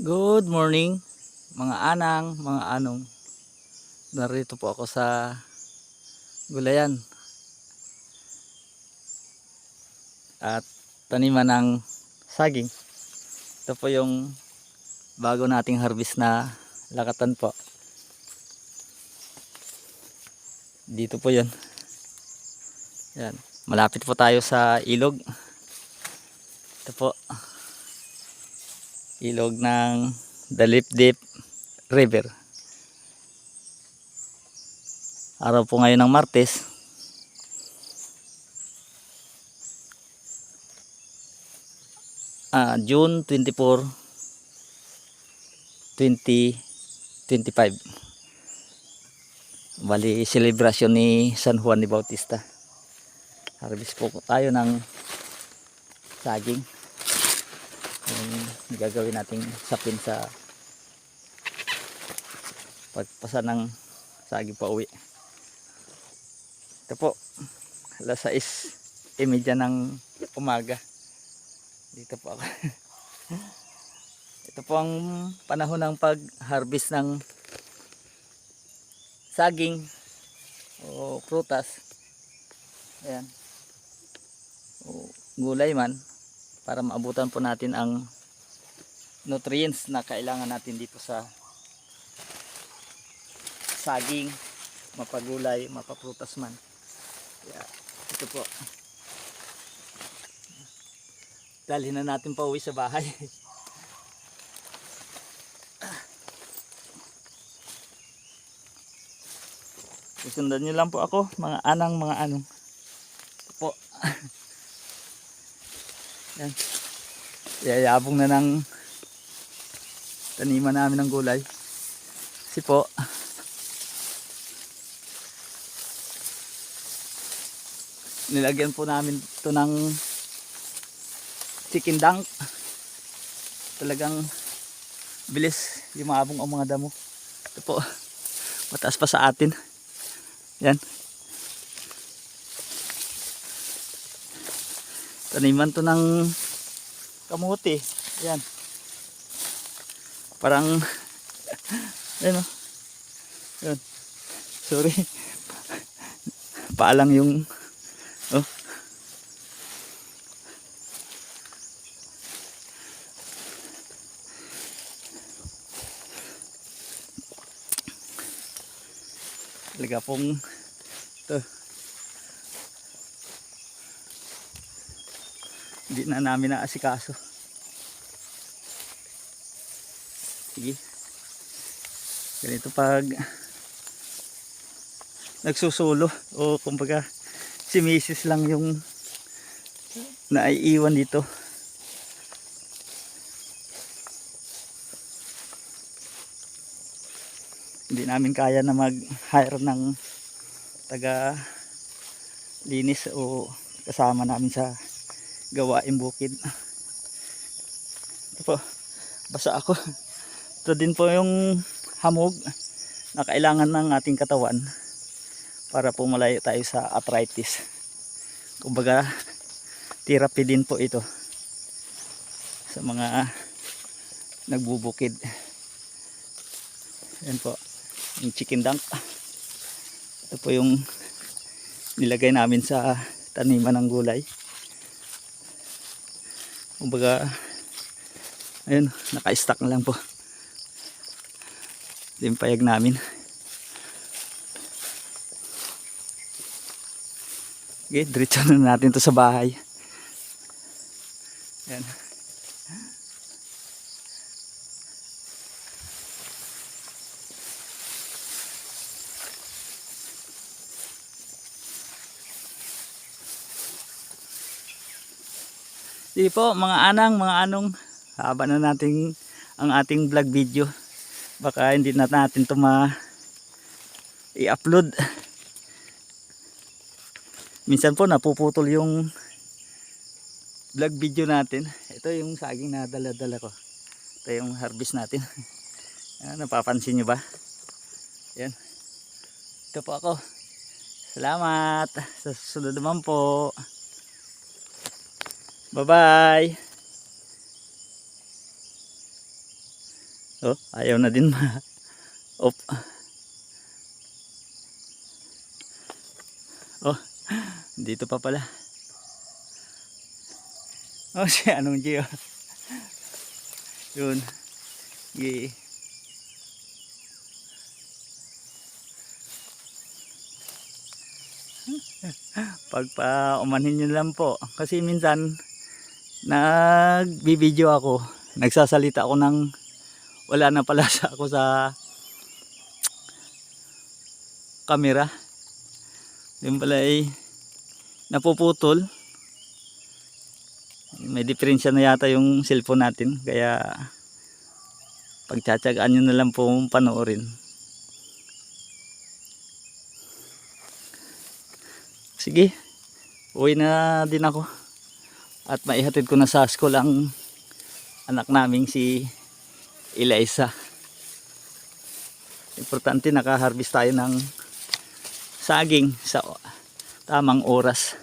Good morning mga anang, mga anong. Narito po ako sa gulayan. At taniman ng saging. Ito po yung bago nating harvest na lakatan po. Dito po yun. Yan. Malapit po tayo sa ilog. Ito po ilog ng Dalipdip River. Araw po ngayon ng Martes. Ah, June 24 2025. Bali, celebration ni San Juan de Bautista. Harvest po tayo ng saging yung gagawin nating sapin sa pagpasa ng saging pa uwi. Ito po alas 6 imedya ng umaga. Dito po ako. Ito po ang panahon ng pag harvest ng saging o prutas. Ayan. O gulay man para maabutan po natin ang nutrients na kailangan natin dito sa saging, mapagulay, mapaprutas man. Kaya ito po. Dalhin na natin pa sa bahay. Susundan nyo lang po ako, mga anang, mga anong. Ito po. Yan. Yayabong na ng taniman namin ng gulay. Kasi po, nilagyan po namin ito ng chicken dunk. Talagang bilis lumabong ang mga damo. Ito po, mataas pa sa atin. Yan. Taniman to ng kamuti. Yan. Parang ano? Yan. Sorry. Paalang yung oh. Talaga pong to hindi na namin naasikaso. Sige. Ganito pag nagsusulo o kumbaga si misis lang yung naiiwan dito. Hindi namin kaya na mag hire ng taga linis o kasama namin sa gawain bukid. Ito po basa ako. Ito din po yung hamog na kailangan ng ating katawan para po malayo tayo sa arthritis. Kumbaga therapy din po ito sa mga nagbubukid. Yan po yung chicken dunk. Ito po yung nilagay namin sa taniman ng gulay kumbaga ayun naka-stack na lang po. Yung payag namin. Okay diretso na natin to sa bahay. Yan Sige po, mga anang, mga anong, haba na natin ang ating vlog video. Baka hindi na natin ito ma i-upload. Minsan po napuputol yung vlog video natin. Ito yung saging na dala-dala ko. Ito yung harvest natin. Ayan, napapansin nyo ba? Yan. Ito po ako. Salamat. Sa susunod naman po. Bye-bye. Oh, ayaw na din ma. Op. Oh, dito pa pala. Oh, si anong Gio. Yun. Gi. Pagpa umanhin nyo lang po. Kasi minsan, nagbibideo ako. Nagsasalita ako ng wala na pala sa ako sa camera. Yung pala ay napuputol. May diferensya na yata yung cellphone natin. Kaya pagtsatsagaan nyo na lang po panoorin. Sige, uwi na din ako. At maihatid ko na sa school ang anak naming si Eliza. Importante nakaharvest tayo ng saging sa tamang oras.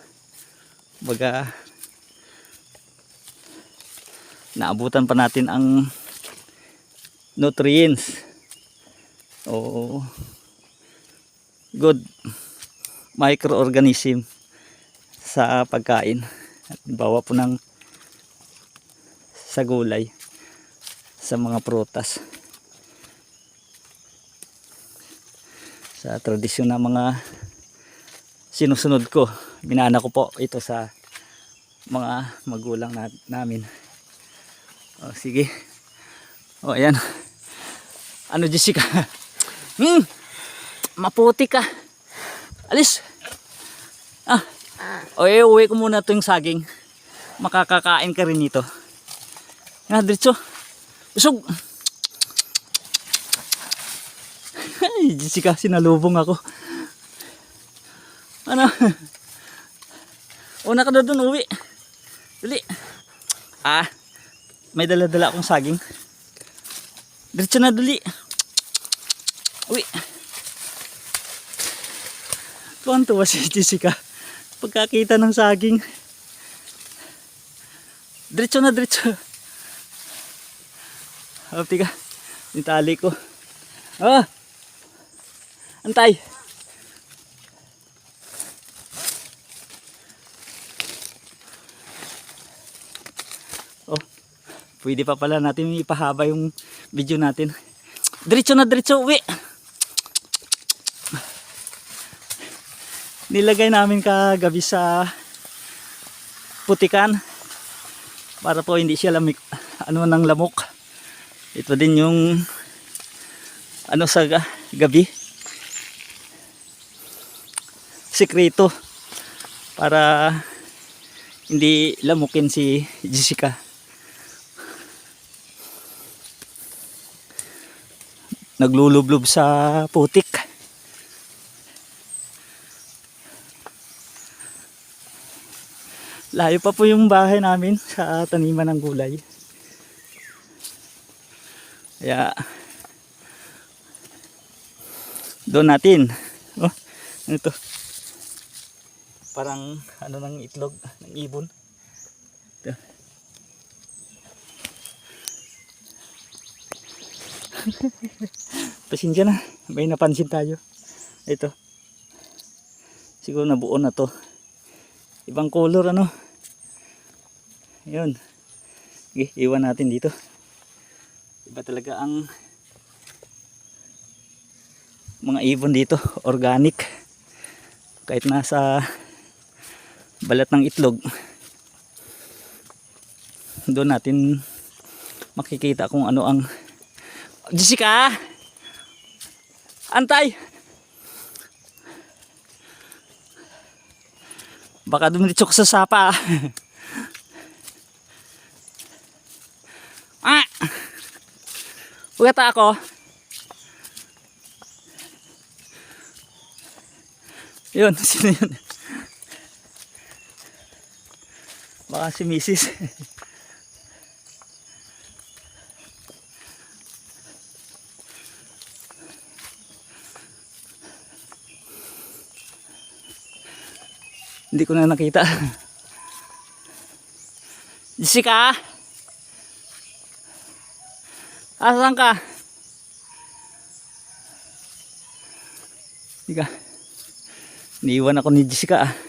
Baga naabutan pa natin ang nutrients o good microorganism sa pagkain. Bawa po ng sa gulay sa mga prutas. Sa tradisyon ng mga sinusunod ko, minana ko po ito sa mga magulang na, namin. O, sige. O, ayan. Ano, Jessica? Hmm, maputi ka. Alis. Ah. O, eh, uwi ko muna ito yung saging. Makakakain ka rin nito. Nga, diretso. Usog. Ay, Jessica, sinalubong ako. Ano? Una ka na dun, uwi. Dali. Ah, may dala-dala akong saging. Diretso na, dali. Uwi. Tuwan-tuwa si Jessica. Pagkakita ng saging. Diretso na, diretso. Oh, tiga. Yung tali ko. Ah! Antay. Oh. Pwede pa pala natin ipahaba yung video natin. Diretso na, diretso. Uwi. Nilagay namin kagabi sa putikan para po hindi siya lamig ano ng lamok. Ito din yung ano sa ga- gabi. Sikreto para hindi lamukin si Jessica. Naglulublob sa putik layo pa po yung bahay namin sa taniman ng gulay. Kaya doon natin. Oh ano to parang ano ng itlog ng ibon. Ito. pasensya na may napansin tayo. Ito. Siguro nabuo na to. Ibang color ano yun okay, iwan natin dito. Iba talaga ang mga ibon dito. Organic. Kahit nasa balat ng itlog doon natin makikita kung ano ang Jessica! Antay! Baka dumiritso ko sa sapa ah Ugata ako Yun, sino yun? Baka si Mrs. Hindi ko na nakita. Jessica? Asan ka? Hindi ka. Niiwan ako ni Jessica ah.